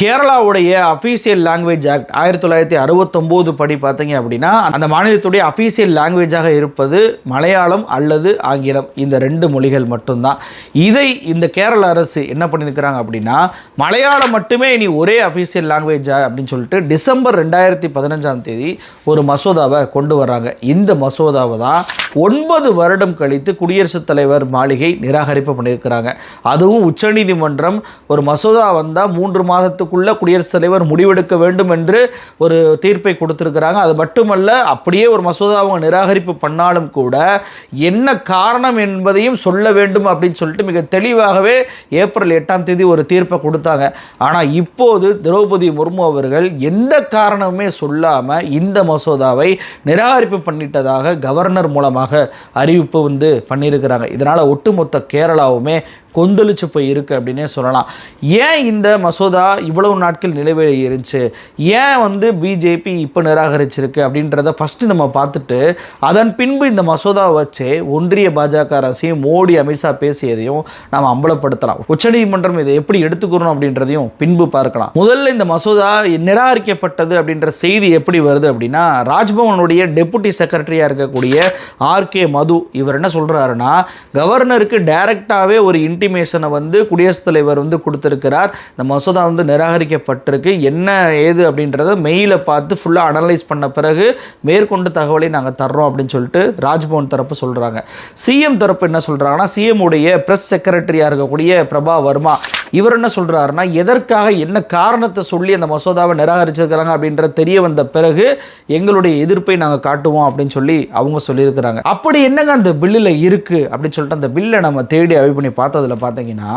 கேரளாவுடைய official language act ஆயிரத்தி தொள்ளாயிரத்தி அறுபத்தொம்போது படி பார்த்தீங்க அப்படின்னா அந்த மாநிலத்துடைய அஃபீஷியல் லாங்குவேஜாக இருப்பது மலையாளம் அல்லது ஆங்கிலம். இந்த ரெண்டு மொழிகள் மட்டும்தான். இதை இந்த கேரள அரசு என்ன பண்ணியிருக்கிறாங்க அப்படின்னா மலையாளம் மட்டுமே இனி ஒரே அஃபீஷியல் லாங்குவேஜா அப்படின்னு சொல்லிட்டு டிசம்பர் ரெண்டாயிரத்தி பதினஞ்சாம் தேதி ஒரு மசோதாவை கொண்டு வராங்க இந்த மசோதாவை தான் ஒன்பது வருடம் கழித்து குடியரசுத் தலைவர் மாளிகை நிராகரிப்பு பண்ணியிருக்கிறாங்க அதுவும் உச்சநீதிமன்றம் ஒரு மசோதா வந்தால் மூன்று மாதத்துக்கு மாதத்துக்குள்ள குடியரசுத் தலைவர் முடிவெடுக்க வேண்டும் என்று ஒரு தீர்ப்பை கொடுத்துருக்கிறாங்க. அது மட்டுமல்ல அப்படியே ஒரு மசோதா அவங்க நிராகரிப்பு பண்ணாலும் கூட என்ன காரணம் என்பதையும் சொல்ல வேண்டும் அப்படின்னு சொல்லிட்டு மிக தெளிவாகவே ஏப்ரல் எட்டாம் தேதி ஒரு தீர்ப்பை கொடுத்தாங்க. ஆனால் இப்போது திரௌபதி முர்மு அவர்கள் எந்த காரணமுமே சொல்லாமல் இந்த மசோதாவை நிராகரிப்பு பண்ணிட்டதாக கவர்னர் மூலமாக அறிவிப்பு வந்து பண்ணியிருக்கிறாங்க. இதனால் ஒட்டுமொத்த கேரளாவுமே கொந்தளிச்சு போய் இருக்கு அப்படின்னே சொல்லலாம். ஏன் இந்த மசோதா இவ்வளவு நாட்கள் நிலுவையில் இருந்துச்சு? ஏன் வந்து பிஜேபி இப்போ நிராகரிச்சிருக்கு அப்படின்றத ஃபஸ்ட்டு நம்ம பார்த்துட்டு அதன் பின்பு இந்த மசோதாவை வச்சு ஒன்றிய பாஜக அரசையும் மோடி அமித்ஷா பேசியதையும் நாம் அம்பலப்படுத்தலாம். உச்சநீதிமன்றம் இதை எப்படி எடுத்துக்கிறோம் அப்படின்றதையும் பின்பு பார்க்கலாம். முதல்ல இந்த மசோதா நிராகரிக்கப்பட்டது அப்படின்ற செய்தி எப்படி வருது அப்படின்னா ராஜ்பவனுடைய டெபுட்டி செக்ரட்டரியாக இருக்கக்கூடிய ஆர்கே மது இவர் என்ன சொல்கிறாருன்னா கவர்னருக்கு டைரக்டாகவே ஒரு இன்டிமேஷனை வந்து குடியரசுத் தலைவர் வந்து கொடுத்துருக்கிறார். இந்த மசோதா வந்து நிராகரிக்கப்பட்டிருக்கு. என்ன ஏது அப்படின்றத மெயிலை பார்த்து ஃபுல்லாக அனலைஸ் பண்ண பிறகு மேற்கொண்டு தகவலை நாங்கள் தர்றோம் அப்படின்னு சொல்லிட்டு ராஜ்பவன் தரப்பு சொல்கிறாங்க சிஎம் தரப்பு என்ன சொல்கிறாங்கன்னா சிஎம் உடைய ப்ரெஸ் செக்ரட்டரியாக இருக்கக்கூடிய பிரபா வர்மா இவர் என்ன சொல்கிறாருன்னா எதற்காக என்ன காரணத்தை சொல்லி அந்த மசோதாவை நிராகரிச்சிருக்கிறாங்க அப்படின்றது தெரிய வந்த பிறகு எங்களுடைய எதிர்ப்பை நாங்கள் காட்டுவோம் அப்படின்னு சொல்லி அவங்க சொல்லியிருக்கிறாங்க. அப்படி என்னங்க அந்த பில்லில் இருக்குது அப்படின்னு சொல்லிட்டு அந்த பில்லை நம்ம தேடி அவை பண்ணி பார்த்ததில் பார்த்தீங்கன்னா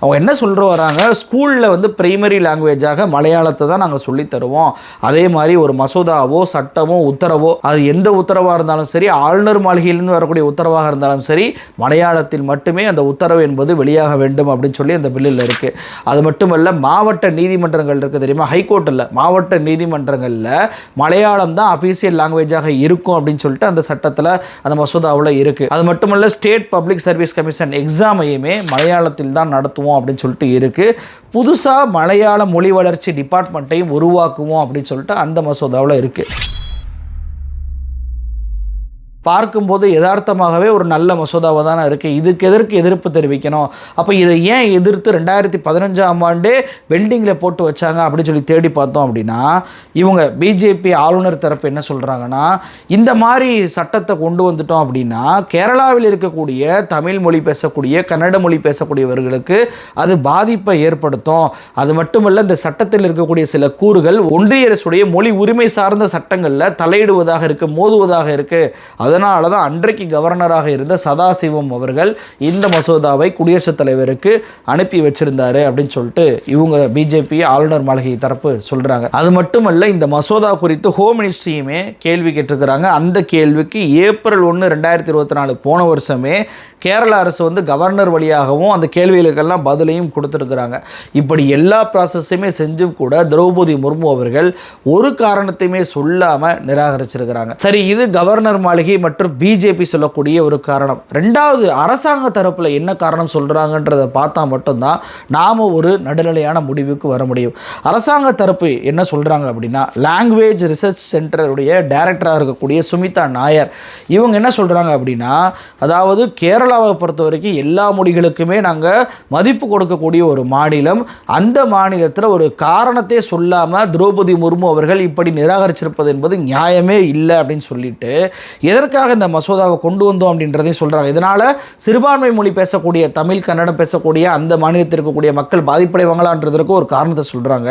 அவங்க என்ன சொல்கிற வராங்க? ஸ்கூலில் வந்து ப்ரைமரி லாங்குவேஜாக மலையாளத்தை தான் நாங்கள் சொல்லித் தருவோம். அதே மாதிரி ஒரு மசோதாவோ சட்டமோ உத்தரவோ அது எந்த உத்தரவாக இருந்தாலும் சரி ஆளுநர் மாளிகையிலிருந்து வரக்கூடிய உத்தரவாக இருந்தாலும் சரி மலையாளத்தில் மட்டுமே அந்த உத்தரவு என்பது வெளியாக வேண்டும் அப்படின்னு சொல்லி அந்த பில்லில் இருக்குது அது மட்டுமல்ல மாவட்ட நீதிமன்றங்கள் இருக்குது தெரியுமா? ஹைகோர்ட்டில். மாவட்ட நீதிமன்றங்களில் மலையாளம் தான் அஃபீஷியல் லாங்குவேஜாக இருக்கும் அப்படின்னு சொல்லிட்டு அந்த சட்டத்தில் அந்த மசோதாவில் இருக்குது அது மட்டுமல்ல ஸ்டேட் பப்ளிக் சர்வீஸ் கமிஷன் எக்ஸாமையுமே மலையாளத்தில் தான் நடத்துவோம் அப்படின்னு சொல்லிட்டு இருக்குது புதுசாக மலையாள மொழி வளர்ச்சி டிபார்ட்மெண்ட்டையும் உருவாக்குவோம் அப்படின்னு சொல்லிட்டு அந்த மசோதாவில் இருக்குது பார்க்கும்போது யதார்த்தமாகவே ஒரு நல்ல மசோதாவாக தானே இருக்குது இதுக்கு எதற்கு எதிர்ப்பு தெரிவிக்கணும்? அப்போ இதை ஏன் எதிர்த்து ரெண்டாயிரத்தி பதினஞ்சாம் ஆண்டே வெல்டிங்கில் போட்டு வச்சாங்க அப்படின்னு சொல்லி தேடி பார்த்தோம் அப்படின்னா இவங்க பிஜேபி ஆளுநர் தரப்பு என்ன சொல்கிறாங்கன்னா இந்த மாதிரி சட்டத்தை கொண்டு வந்துட்டோம் அப்படின்னா கேரளாவில் இருக்கக்கூடிய தமிழ் மொழி பேசக்கூடிய கன்னட மொழி பேசக்கூடியவர்களுக்கு அது பாதிப்பை ஏற்படுத்தும். அது மட்டுமல்ல இந்த சட்டத்தில் இருக்கக்கூடிய சில கூறுகள் ஒன்றிய அரசுடைய மொழி உரிமை சார்ந்த சட்டங்களில் தலையிடுவதாக இருக்குது மோதுவதாக இருக்குது அதனால தான் அன்றைக்கு கவர்னராக இருந்த சதாசிவம் அவர்கள் இந்த மசோதாவை குடியரசுத் தலைவருக்கு அனுப்பி வச்சிருந்தாரு அப்படின்னு சொல்லிட்டு இவங்க பிஜேபி ஆளுநர் மாளிகை தரப்பு சொல்கிறாங்க அது மட்டுமல்ல இந்த மசோதா குறித்து ஹோம் மினிஸ்ட்ரியுமே கேள்வி கேட்டிருக்கிறாங்க. அந்த கேள்விக்கு ஏப்ரல் ஒன்று ரெண்டாயிரத்தி இருபத்தி நாலு போன வருஷமே கேரள அரசு வந்து கவர்னர் வழியாகவும் அந்த கேள்விகளுக்கெல்லாம் பதிலையும் கொடுத்துருக்குறாங்க. இப்படி எல்லா ப்ராசஸையுமே செஞ்சும் கூட திரௌபதி முர்மு அவர்கள் ஒரு காரணத்தையுமே சொல்லாமல் நிராகரிச்சிருக்கிறாங்க. சரி இது கவர்னர் மாளிகை மற்றும் பிஜேபி சொல்லக்கூடிய ஒரு காரணம். ரெண்டாவது அரசாங்க தரப்பில் என்ன காரணம் சொல்கிறாங்கன்றதை பார்த்தா மட்டும்தான் நாம் ஒரு நடுநிலையான முடிவுக்கு வர முடியும். அரசாங்க தரப்பு என்ன சொல்கிறாங்க அப்படின்னா லாங்குவேஜ் ரிசர்ச் சென்டருடைய டைரக்டராக இருக்கக்கூடிய சுமிதா நாயர் இவங்க என்ன சொல்கிறாங்க அப்படின்னா அதாவது கேரளாவை பொறுத்த வரைக்கும் எல்லா மொழிகளுக்குமே நாங்கள் மதிப்பு கொடுக்கக்கூடிய ஒரு மாநிலம். அந்த மாநிலத்தில் ஒரு காரணத்தை சொல்லாமல் திரௌபதி முர்மு அவர்கள் இப்படி நிராகரிச்சிருப்பது என்பது நியாயமே இல்லை அப்படின்னு சொல்லிட்டு எதற்காக இந்த மசோதாவை கொண்டு வந்தோம் அப்படின்றதையும் சொல்கிறாங்க இதனால் சிறுபான்மை மொழி பேசக்கூடிய தமிழ் கன்னடம் பேசக்கூடிய அந்த மாநிலத்தில் இருக்கக்கூடிய மக்கள் பாதிப்படைவாங்களான்றதற்கு ஒரு காரணத்தை சொல்கிறாங்க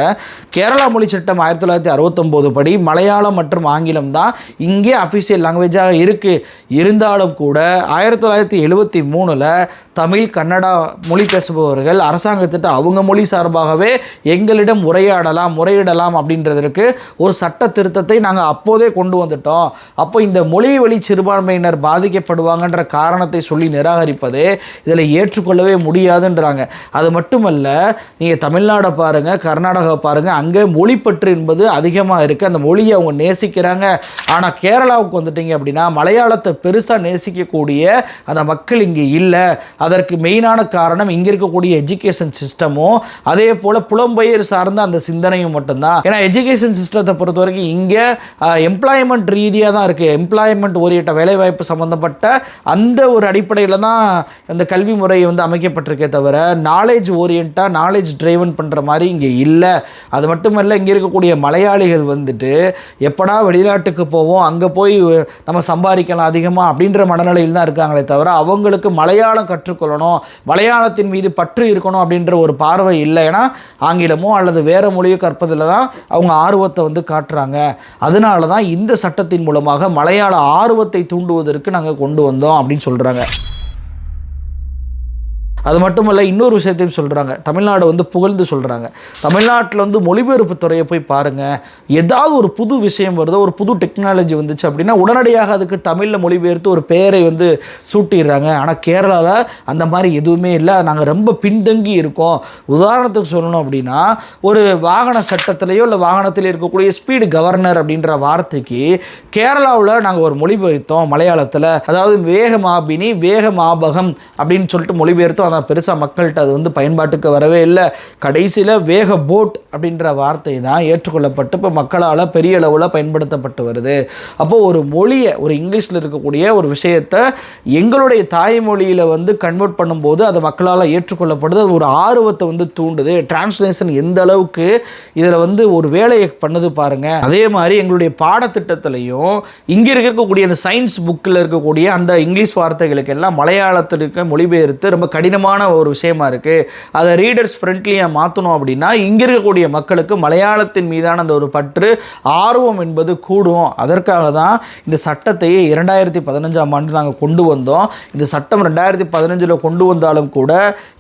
கேரளா மொழி சட்டம் ஆயிரத்தி தொள்ளாயிரத்தி அறுபத்தொம்போது படி மலையாளம் மற்றும் ஆங்கிலம் தான் இங்கே அஃபிஷியல் லாங்குவேஜாக இருக்குது இருந்தாலும் கூட ஆயிரத்தி தொள்ளாயிரத்தி எழுபத்தி மூணில் தமிழ் கன்னடா மொழி பேசுபவர்கள் அரசாங்கத்திட்ட அவங்க மொழி சார்பாகவே எங்களிடம் உரையாடலாம் முறையிடலாம் அப்படின்றதற்கு ஒரு சட்ட திருத்தத்தை நாங்கள் அப்போதே கொண்டு வந்துட்டோம். அப்போ இந்த மொழி வழி சிறுபான்மையினர் பாதிக்கப்படுவாங்கன்ற காரணத்தை சொல்லி நிராகரிப்பது இதில் ஏற்றுக்கொள்ளவே முடியாதுன்றாங்க. அது மட்டுமல்ல நீங்கள் தமிழ்நாடை பாருங்கள் கர்நாடகா பாருங்கள் அங்கே மொழிப்பற்று என்பது அதிகமாக இருக்குது அந்த மொழியை அவங்க நேசிக்கிறாங்க. ஆனால் கேரளாவுக்கு வந்துட்டீங்க அப்படின்னா மலையாளத்தை பெருசாக நேசிக்கக்கூடிய அந்த மக்கள் இங்கே இல்லை. அதற்கு மெயினான காரணம் இங்கே இருக்கக்கூடிய எஜுகேஷன் சிஸ்டமும் அதே போல் புலம்பெயர் சார்ந்த அந்த சிந்தனையும் மட்டும்தான். ஏன்னா எஜுகேஷன் சிஸ்டத்தை பொறுத்த வரைக்கும் இங்கே எம்ப்ளாய்மெண்ட் ரீதியாக தான் இருக்குது எம்ப்ளாய்மெண்ட் ஓரியட்ட வேலைவாய்ப்பு சம்மந்தப்பட்ட அந்த ஒரு அடிப்படையில் தான் இந்த கல்வி முறை வந்து அமைக்கப்பட்டிருக்கே தவிர நாலேஜ் ஓரியண்ட்டாக நாலேஜ் டிரைவன் பண்ணுற மாதிரி இங்கே இல்லை. அது மட்டுமல்ல இங்கே இருக்கக்கூடிய மலையாளிகள் வந்துட்டு எப்படா வெளிநாட்டுக்கு போவோம் அங்கே போய் நம்ம சம்பாதிக்கலாம் அதிகமாக அப்படின்ற மனநிலையில் தான் இருக்காங்களே தவிர அவங்களுக்கு மலையாளம் கற்றுக்கொள்ளணும் மலையாளத்தின் மீது பற்று இருக்கணும் அப்படின்ற ஒரு பார்வை இல்லை ஏன்னா ஆங்கிலமோ அல்லது வேறு மொழியோ கற்பதில் தான் அவங்க ஆர்வத்தை வந்து காட்டுறாங்க. அதனால தான் இந்த சட்டத்தின் மூலமாக மலையாள ஆர்வத்தை தூண்டுவதற்கு நாங்கள் கொண்டு வந்தோம் அப்படின்னு சொல்கிறாங்க அது மட்டுமல்ல இன்னொரு விஷயத்தையும் சொல்கிறாங்க தமிழ்நாடு வந்து புகழ்ந்து சொல்கிறாங்க தமிழ்நாட்டில் வந்து மொழிபெயர்ப்பு துறையை போய் பாருங்கள் ஏதாவது ஒரு புது விஷயம் வருதோ ஒரு புது டெக்னாலஜி வந்துச்சு அப்படின்னா உடனடியாக அதுக்கு தமிழில் மொழிபெயர்த்து ஒரு பெயரை வந்து சூட்டிடுறாங்க. ஆனால் கேரளாவில் அந்த மாதிரி எதுவுமே இல்லை. நாங்கள் ரொம்ப பின்தங்கி இருக்கோம். உதாரணத்துக்கு சொல்லணும் அப்படின்னா ஒரு வாகன சட்டத்திலேயோ இல்லை வாகனத்தில் இருக்கக்கூடிய ஸ்பீடு கவர்னர் அப்படின்ற வார்த்தைக்கு கேரளாவில் நாங்கள் ஒரு மொழிபெயர்த்தோம் மலையாளத்தில். அதாவது வேகமாபினி வேகமாபகம் அப்படின்னு சொல்லிட்டு மொழிபெயர்த்தோம். ஆனால் பெருசாக மக்கள்கிட்ட அது வந்து பயன்பாட்டுக்கு வரவே இல்லை. கடைசியில் வேக போட் அப்படின்ற வார்த்தை தான் ஏற்றுக்கொள்ளப்பட்டு இப்போ மக்களால் பெரிய அளவில் பயன்படுத்தப்பட்டு வருது. அப்போது ஒரு மொழியை ஒரு இங்கிலீஷில் இருக்கக்கூடிய ஒரு விஷயத்தை எங்களுடைய தாய்மொழியில் வந்து கன்வெர்ட் பண்ணும்போது அது மக்களால் ஏற்றுக்கொள்ளப்படுது. அது ஒரு ஆர்வத்தை வந்து தூண்டுது. டிரான்ஸ்லேஷன் எந்த அளவுக்கு இதில் வந்து ஒரு வேலையை பண்ணுது பாருங்கள் அதே மாதிரி எங்களுடைய பாடத்திட்டத்திலையும் இங்கே இருக்கக்கூடிய அந்த சயின்ஸ் புக்கில் இருக்கக்கூடிய அந்த இங்கிலீஷ் வார்த்தைகளுக்கு எல்லாம் மலையாளத்திற்கு மொழிபெயர்த்து ரொம்ப கடினமான ஒரு விஷயமா இருக்குது அதை ரீடர்ஸ் ஃப்ரெண்ட்லியாக மாற்றணும் அப்படின்னா இங்கே இருக்கக்கூடிய மக்களுக்கு மலையாளத்தின் மீதான அந்த ஒரு பற்று ஆர்வம் என்பது கூடும். அதற்காக தான் இந்த சட்டத்தை இரண்டாயிரத்தி பதினஞ்சாம் ஆண்டு நாங்கள் கொண்டு வந்தோம். இந்த சட்டம் ரெண்டாயிரத்தி பதினஞ்சில் கொண்டு வந்தாலும் கூட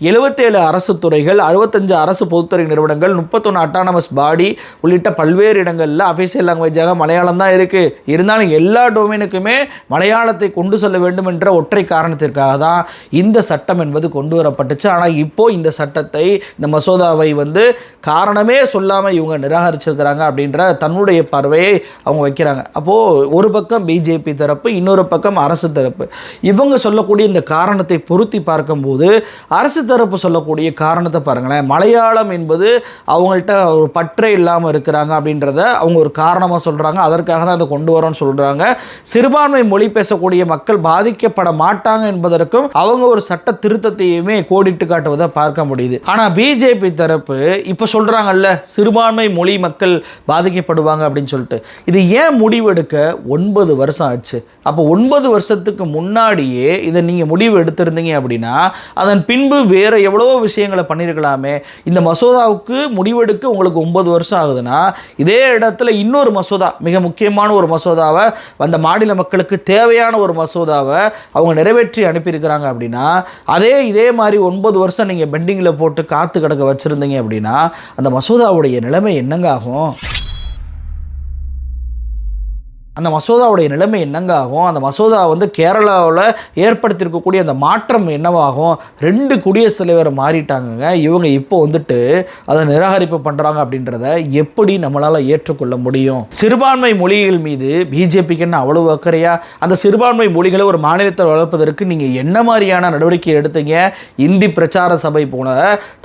எழுபத்தேழு அரசு துறைகள் அறுபத்தஞ்சு அரசு பொதுத்துறை நிறுவனங்கள் முப்பத்தொன்று அட்டானமஸ் பாடி உள்ளிட்ட பல்வேறு இடங்களில் அஃபீஷியல் லாங்குவேஜாக மலையாளம் தான் இருக்குது இருந்தாலும் எல்லா டொமைனுக்குமே மலையாளத்தை கொண்டு செல்ல வேண்டும் என்ற ஒற்றை காரணத்திற்காக தான் இந்த சட்டம் என்பது கொண்டு வரப்பட்டுச்சு ஆனால் இப்போது இந்த சட்டத்தை இந்த மசோதாவை வந்து காரணமே சொல்லாமல் இவங்க நிராகரிச்சிருக்கிறாங்க அப்படின்ற தன்னுடைய பார்வையை அவங்க வைக்கிறாங்க. அப்போது ஒரு பக்கம் பிஜேபி தரப்பு இன்னொரு பக்கம் அரசு தரப்பு. இவங்க சொல்லக்கூடிய இந்த காரணத்தை பொருத்தி பார்க்கும்போது அரசு தரப்பு சொல்லக்கூடிய காரணத்தை பாருங்களேன். மலையாளம் என்பது அவங்கள்ட்ட ஒரு பற்றே இல்லாமல் இருக்கிறாங்க அப்படின்றத அவங்க ஒரு காரணமாக சொல்கிறாங்க அதற்காக தான் அதை கொண்டு வரோம்னு சொல்கிறாங்க சிறுபான்மை மொழி பேசக்கூடிய மக்கள் பாதிக்கப்பட மாட்டாங்க என்பதற்கும் அவங்க ஒரு சட்ட திருத்தத்தையுமே கோடிட்டு காட்டுவதை பார்க்க முடியுது. ஆனால் பிஜேபி தரப்பு இப்போ சொல்கிறாங்கல்ல சிறுபான்மை மொழி மக்கள் பாதிக்கப்படுவாங்க அப்படின்னு சொல்லிட்டு. இது ஏன் முடிவெடுக்க ஒன்பது வருஷம் ஆச்சு? அப்போ ஒன்பது வருஷத்துக்கு முன்னாடியே இதை நீங்கள் முடிவு எடுத்திருந்தீங்க அப்படின்னா அதன் பின்பு வேறு எவ்வளோ விஷயங்களை பண்ணியிருக்கலாமே இந்த மசோதாவுக்கு முடிவெடுக்க உங்களுக்கு ஒன்பது வருஷம் ஆகுதுன்னா இதே இடத்துல இன்னொரு மசோதா மிக முக்கியமான ஒரு மசோதாவை அந்த மாநில மக்களுக்கு தேவையான ஒரு மசோதாவை அவங்க நிறைவேற்றி அனுப்பியிருக்கிறாங்க அப்படின்னா அதே இதே மாதிரி ஒன்பது வருஷம் நீங்கள் பெண்டிங்கில் போட்டு காத்து கிடக்க வச்சுருந்தீங்க அப்படின்னா அந்த மசோதாவுடைய நிலைமை என்னங்க ஆகும்? அந்த மசோதாவுடைய நிலைமை என்னங்க ஆகும் அந்த மசோதா வந்து கேரளாவில் ஏற்படுத்தியிருக்கக்கூடிய அந்த மாற்றம் என்னவாகும்? ரெண்டு குடியரசுத் தலைவர் மாறிட்டாங்கங்க. இவங்க இப்போ வந்துட்டு அதை நிராகரிப்பு பண்ணுறாங்க அப்படின்றத எப்படி நம்மளால் ஏற்றுக்கொள்ள முடியும்? சிறுபான்மை மொழிகள் மீது பிஜேபிக்கு என்ன அவ்வளவு அக்கறையா? அந்த சிறுபான்மை மொழிகளை ஒரு மாநிலத்தை வளர்ப்பதற்கு நீங்கள் என்ன மாதிரியான நடவடிக்கை எடுத்தீங்க? இந்தி பிரச்சார சபை போல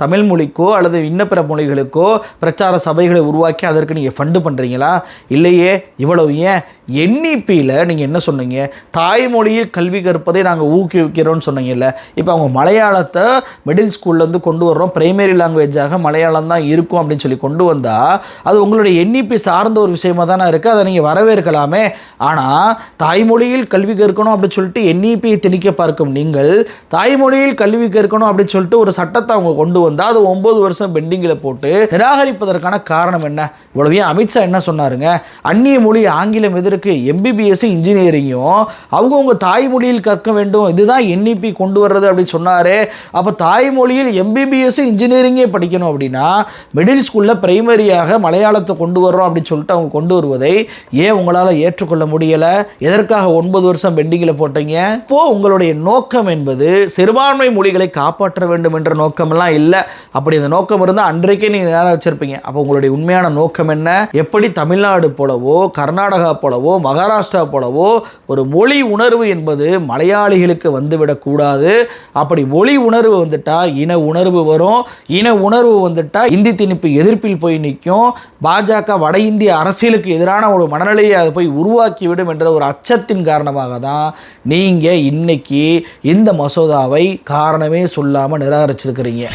தமிழ் மொழிக்கோ அல்லது இன்ன பிற மொழிகளுக்கோ பிரச்சார சபைகளை உருவாக்கி அதற்கு நீங்கள் ஃபண்டு பண்ணுறீங்களா இல்லையே. இவ்வளவு ஏன்? என்இபியில் நீங்கள் என்ன சொன்னீங்க? தாய்மொழியில் கல்வி கற்பதை நாங்கள் ஊக்குவிக்கிறோம்னு சொன்னீங்கல்ல. இப்போ அவங்க மலையாளத்தை மிடில் ஸ்கூல்லேருந்து கொண்டு வர்றோம். பிரைமரி லாங்குவேஜாக மலையாளம் தான் இருக்கும் அப்படின்னு சொல்லி கொண்டு வந்தால் அது உங்களுடைய என்இபி சார்ந்த ஒரு விஷயமா தானே இருக்குது அதை நீங்கள் வரவேற்கலாமே. ஆனால் தாய்மொழியில் கல்வி கற்கணும் அப்படின்னு சொல்லிட்டு என்இபியை திணிக்க பார்க்கும் நீங்கள் தாய்மொழியில் கல்வி கற்கணும் அப்படின்னு சொல்லிட்டு ஒரு சட்டத்தை அவங்க கொண்டு வந்தால் அது ஒம்பது வருஷம் பெண்டிங்கில் போட்டு நிராகரிப்பதற்கான காரணம் என்ன? இவ்வளவு அமித்ஷா என்ன சொன்னாருங்க? அந்நிய மொழி ஆங்கிலம் எதிர் பேருக்கு எம்பிபிஎஸ் இன்ஜினியரிங்கும் அவங்கவுங்க தாய்மொழியில் கற்க வேண்டும். இதுதான் என்இபி கொண்டு வர்றது அப்படின்னு சொன்னார். அப்போ தாய்மொழியில் எம்பிபிஎஸ் இன்ஜினியரிங்கே படிக்கணும் அப்படின்னா மிடில் ஸ்கூலில் பிரைமரியாக மலையாளத்தை கொண்டு வர்றோம் அப்படின்னு சொல்லிட்டு அவங்க கொண்டு வருவதை ஏன் உங்களால் ஏற்றுக்கொள்ள முடியலை? எதற்காக ஒன்பது வருஷம் பெண்டிங்கில் போட்டீங்க? இப்போது உங்களுடைய நோக்கம் என்பது சிறுபான்மை மொழிகளை காப்பாற்ற வேண்டும் என்ற நோக்கமெல்லாம் இல்லை. அப்படி அந்த நோக்கம் இருந்தால் அன்றைக்கே நீங்கள் நேரம் வச்சிருப்பீங்க. அப்போ உங்களுடைய உண்மையான நோக்கம் என்ன? எப்படி தமிழ்நாடு போலவோ கர்நாடகா போலவோ மகாராஷ்டிரா போலவோ ஒரு மொழி உணர்வு என்பது மலையாளிகளுக்கு வந்துவிடக்கூடாது அப்படி மொழி உணர்வு வந்துட்டால் இன உணர்வு வரும். இன உணர்வு வந்துட்டால் இந்தி திணிப்பு எதிர்ப்பில் போய் நிற்கும். பாஜக வட இந்திய அரசியலுக்கு எதிரான ஒரு மனநிலையை அதை போய் உருவாக்கிவிடும் என்ற ஒரு அச்சத்தின் காரணமாக தான் நீங்கள் இன்னைக்கு இந்த மசோதாவை காரணமே சொல்லாமல் நிராகரிச்சிருக்கிறீங்க.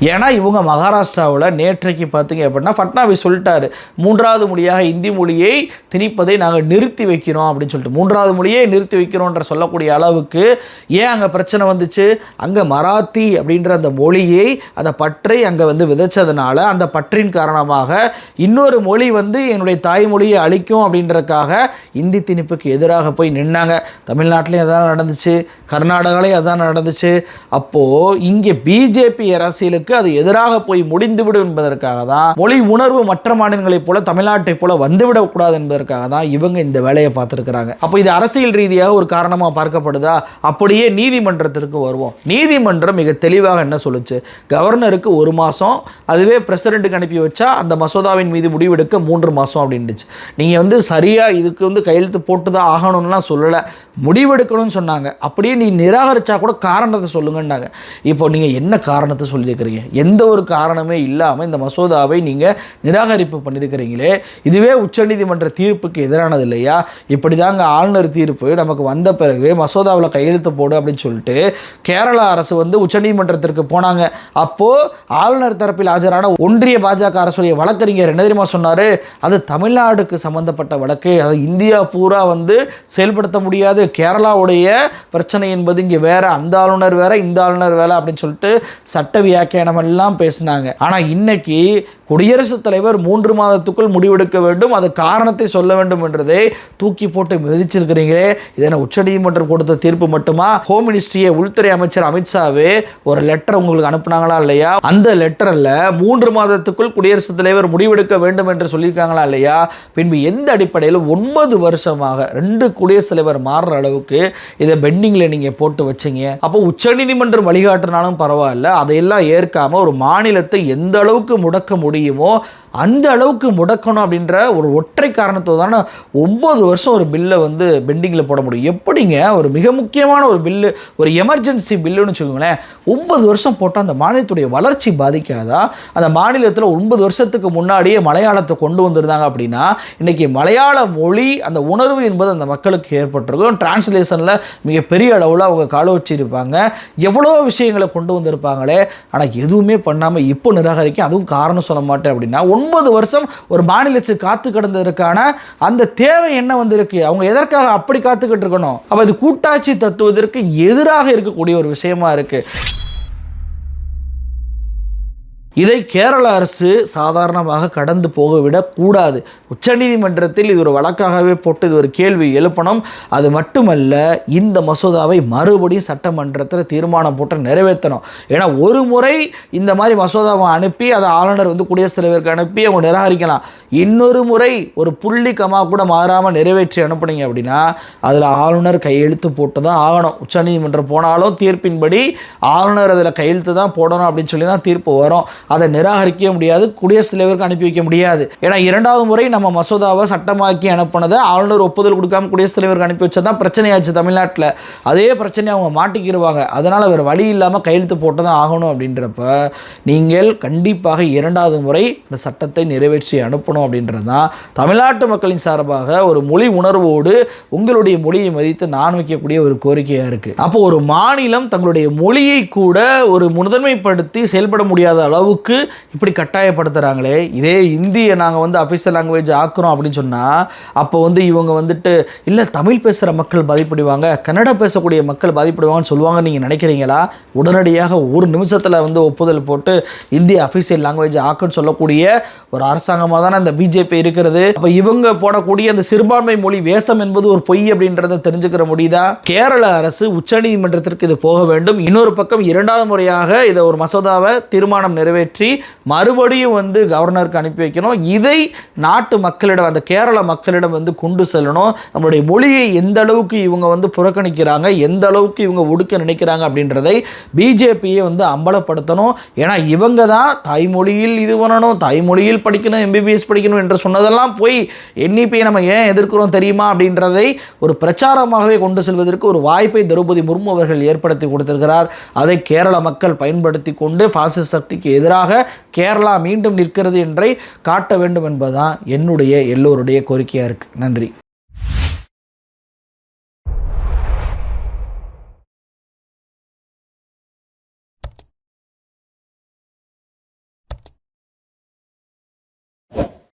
ஏன்னா இவங்க மகாராஷ்டிராவில் நேற்றைக்கு பார்த்தீங்க அப்படின்னா ஃபட்னாவிஸ் சொல்லிட்டாரு மூன்றாவது மொழியாக இந்தி மொழியை திணிப்பதை நாங்கள் நிறுத்தி வைக்கிறோம் அப்படின்னு சொல்லிட்டு. மூன்றாவது மொழியை நிறுத்தி வைக்கிறோன்ற சொல்லக்கூடிய அளவுக்கு ஏன் அங்கே பிரச்சனை வந்துச்சு? அங்கே மராத்தி அப்படின்ற அந்த மொழியை அந்த பற்றை அங்கே வந்து விதைச்சதுனால அந்த பற்றின் காரணமாக இன்னொரு மொழி வந்து என்னுடைய தாய்மொழியை அழிக்கும் அப்படின்றதுக்காக இந்தி திணிப்புக்கு எதிராக போய் நின்னாங்க. தமிழ்நாட்டிலையும் அதான் நடந்துச்சு கர்நாடகாலையும் அதான் நடந்துச்சு. அப்போது இங்கே பிஜேபி அரசியலுக்கு அது எதிராக போய் முடிந்துவிடும் என்பதற்காக தான். மொழி உணர்வு மற்ற மாநிலங்களைப் போல தமிழ்நாட்டை போல வந்துவிடக்கூடாது என்பதற்காக தான் இவங்க இந்த வேலையை பார்த்துருக்குறாங்க. அப்போ இது அரசியல் ரீதியாக ஒரு காரணமாக பார்க்கப்படுதா? அப்படியே நீதிமன்றத்திற்கு வருவோம். நீதிமன்றம் மிக தெளிவாக என்ன சொல்லுச்சு? கவர்னருக்கு ஒரு மாதம் அதுவே பிரசிடென்ட்டுக்கு அனுப்பி வச்சா அந்த மசோதாவின் மீது முடிவெடுக்க மூன்று மாதம் அப்படின்னுச்சு. நீங்கள் வந்து சரியாக இதுக்கு வந்து கையெழுத்து போட்டு தான் ஆகணும்லாம் சொல்லலை. முடிவெடுக்கணும்னு சொன்னாங்க. அப்படியே நீ நிராகரிச்சா கூட காரணத்தை சொல்லுங்கன்னாங்க. இப்போ நீங்கள் என்ன காரணத்தை சொல்லியிருக்கிறீங்க? எந்த ஒரு காரணமே இல்லாமல் இந்த மசோதாவை நீங்கள் நிராகரிப்பு பண்ணியிருக்கிறீங்களே இதுவே உச்சநீதிமன்ற தீர்ப்புக்கு எதிரானது இல்லையா? இப்படி தாங்க ஆளுநர் தீர்ப்பு நமக்கு வந்த பிறகு மசோதாவில் கையெழுத்து போடு அப்படின்னு சொல்லிட்டு கேரளா அரசு வந்து உச்சநீதிமன்றத்திற்கு போனாங்க. அப்போது ஆளுநர் தரப்பில் ஆஜரான ஒன்றிய பாஜக அரசுடைய வழக்கறிஞர் என்ன தெரியுமா சொன்னார்? அது தமிழ்நாடுக்கு சம்பந்தப்பட்ட வழக்கு. அது இந்தியா பூரா வந்து செயல்படுத்த முடியாது. கேரளாவுடைய பிரச்சனை என்பது இங்கே வேற அந்த ஆளுநர் வேற இந்த ஆளுநர் வேலை அப்படின்னு சொல்லிட்டு சட்ட வியாக்கியான எல்லாம் பேசினாங்க. ஆனால் இன்னைக்கு குடியரசுத் தலைவர் மூன்று மாதத்துக்குள் முடிவெடுக்க வேண்டும். அது காரணத்தை சொல்ல வேண்டும் என்றதை தூக்கி போட்டு மிதிச்சிருக்கிறீங்களே. இதனை உச்சநீதிமன்றம் கொடுத்த தீர்ப்பு மட்டுமா? ஹோம் மினிஸ்ட்ரியை உள்துறை அமைச்சர் அமித்ஷாவே ஒரு லெட்டர் உங்களுக்கு அனுப்புனாங்களா இல்லையா? அந்த லெட்டரில் மூன்று மாதத்துக்குள் குடியரசுத் தலைவர் முடிவெடுக்க வேண்டும் என்று சொல்லியிருக்காங்களா இல்லையா? பின்பு எந்த அடிப்படையில் ஒன்பது வருஷமாக ரெண்டு குடியரசுத் தலைவர் மாறுற அளவுக்கு இதை பெண்டிங்கில் நீங்கள் போட்டு வச்சீங்க. அப்போ உச்சநீதிமன்றம் வழிகாட்டினாலும் பரவாயில்ல. அதையெல்லாம் ஏற்காம ஒரு மாநிலத்தை எந்த அளவுக்கு முடக்க முடியும் அந்த அளவுக்கு முடக்கணும் அப்படின்ற ஒரு ஒற்றை காரணத்தோடு தானே ஒம்பது வருஷம் ஒரு பில்லை வந்து பெண்டிங்கில் போட முடியும். எப்படிங்க? ஒரு மிக முக்கியமான ஒரு பில்லு ஒரு எமர்ஜென்சி பில்லுன்னு வச்சுக்கோங்களேன். ஒன்பது வருஷம் போட்டால் அந்த மாநிலத்துடைய வளர்ச்சி பாதிக்காதா? அந்த மாநிலத்தில் ஒன்பது வருஷத்துக்கு முன்னாடியே மலையாளத்தை கொண்டு வந்திருந்தாங்க அப்படின்னா இன்றைக்கி மலையாள மொழி அந்த உணர்வு என்பது அந்த மக்களுக்கு ஏற்பட்டிருக்கும். டிரான்ஸ்லேஷனில் மிகப்பெரிய அளவில் அவங்க கால வச்சிருப்பாங்க. எவ்வளோ விஷயங்களை கொண்டு வந்திருப்பாங்களே. ஆனால் எதுவுமே பண்ணாமல் இப்போ நிராகரிக்க அதுவும் காரணம் சொல்ல மாட்டேன் அப்படின்னா ஒன்பது வருஷம் ஒரு மாநிலத்துக்கு காத்து கிடந்ததற்கான அந்த தேவை என்ன வந்திருக்கு? அவங்க எதற்காக அப்படி காத்துக்கிட்டு இருக்கணும்? அப்போ இது கூட்டாட்சி தத்துவதற்கு எதிராக இருக்கக்கூடிய ஒரு விஷயமா இருக்கு. இதை கேரள அரசு சாதாரணமாக கடந்து போகவிடக்கூடாது உச்சநீதிமன்றத்தில் இது ஒரு வழக்காகவே போட்டு இது ஒரு கேள்வி எழுப்பணும். அது மட்டுமல்ல இந்த மசோதாவை மறுபடியும் சட்டமன்றத்தில் தீர்மானம் போட்டு நிறைவேற்றணும். ஏன்னா ஒரு முறை இந்த மாதிரி மசோதாவை அனுப்பி அதை ஆளுநர் வந்து குடியரசுத் தலைவருக்கு அனுப்பி அவங்க நிராகரிக்கலாம். இன்னொரு முறை ஒரு புள்ளி கமா கூட மாறாமல் நிறைவேற்றி அனுப்புனீங்க அப்படின்னா அதில் ஆளுநர் கையெழுத்து போட்டு தான் ஆகணும். உச்சநீதிமன்றம் போனாலும் தீர்ப்பின்படி ஆளுநர் அதில் கையெழுத்து தான் போடணும் அப்படின்னு சொல்லி தான் தீர்ப்பு வரும். அதை நிராகரிக்க முடியாது குடியரசுத் தலைவருக்கு அனுப்பி வைக்க முடியாது. ஏன்னா இரண்டாவது முறை நம்ம மசோதாவை சட்டமாக்கி அனுப்பினதை ஆளுநர் ஒப்புதல் கொடுக்காம குடியரசுத் தலைவருக்கு அனுப்பி வச்சா தான் பிரச்சனையாச்சு தமிழ்நாட்டில். அதே பிரச்சனையை அவங்க மாட்டிக்கிடுவாங்க அதனால் வேறு வழி இல்லாமல் கையெழுத்து போட்டு தான் ஆகணும் அப்படின்றப்ப நீங்கள் கண்டிப்பாக இரண்டாவது முறை அந்த சட்டத்தை நிறைவேற்றி அனுப்பணும் அப்படின்றது தான் தமிழ்நாட்டு மக்களின் சார்பாக ஒரு மொழி உணர்வோடு உங்களுடைய மொழியை மதித்து நான் வைக்கக்கூடிய ஒரு கோரிக்கையாக இருக்குது அப்போ ஒரு மாநிலம் தங்களுடைய மொழியை கூட ஒரு முதன்மைப்படுத்தி செயல்பட முடியாத அளவுக்கு அளவுக்கு இப்படி கட்டாயப்படுத்துகிறாங்களே இதே இந்தியை நாங்கள் வந்து அஃபிஷியல் லாங்குவேஜ் ஆக்குறோம் அப்படின்னு சொன்னால் அப்போ வந்து இவங்க வந்துட்டு இல்லை தமிழ் பேசுகிற மக்கள் பாதிப்படுவாங்க கன்னடா பேசக்கூடிய மக்கள் பாதிப்படுவாங்கன்னு சொல்லுவாங்க நீங்கள் நினைக்கிறீங்களா? உடனடியாக ஒரு நிமிஷத்தில் வந்து ஒப்புதல் போட்டு இந்திய அஃபிஷியல் லாங்குவேஜ் ஆக்குன்னு சொல்லக்கூடிய ஒரு அரசாங்கமாக தானே அந்த பிஜேபி இருக்கிறது? அப்போ இவங்க போடக்கூடிய அந்த சிறுபான்மை மொழி வேஷம் என்பது ஒரு பொய் அப்படின்றத தெரிஞ்சுக்கிற முடியுதா? கேரள அரசு உச்சநீதிமன்றத்திற்கு இது போக வேண்டும். இன்னொரு பக்கம் இரண்டாவது முறையாக இதை ஒரு மசோதாவை தீர்மானம் நிறைவேற்றி மறுபடியும் வந்து கவர்னருக்கு அனுப்பி வைக்கணும். இதை நாட்டு மக்களிடம் அந்த கேரள மக்களிடம் வந்து கொண்டு செல்லணும். நம்மளுடைய மொழியை எந்த அளவுக்கு இவங்க வந்து புறக்கணிக்கிறாங்க எந்த அளவுக்கு இவங்க ஒடுக்க நினைக்கிறாங்க அப்படின்றதை பிஜேபியை வந்து அம்பலப்படுத்தணும். ஏன்னா இவங்க தான் தாய்மொழியில் இது பண்ணணும் தாய்மொழியில் படிக்கணும் எம்பிபிஎஸ் படிக்கணும் என்று சொன்னதெல்லாம் போய் என்இபியை நம்ம ஏன் எதிர்க்கிறோம் தெரியுமா அப்படின்றதை ஒரு பிரச்சாரமாகவே கொண்டு செல்வதற்கு ஒரு வாய்ப்பை திரௌபதி முர்மு அவர்கள் ஏற்படுத்தி கொடுத்திருக்கிறார். அதை கேரள மக்கள் பயன்படுத்தி கொண்டு பாசிச சக்திக்கு எதிராக எதிராக கேரளா மீண்டும் நிற்கிறது என்றை காட்ட வேண்டும் என்பதுதான் என்னுடைய எல்லோருடைய கோரிக்கையாக இருக்குது நன்றி.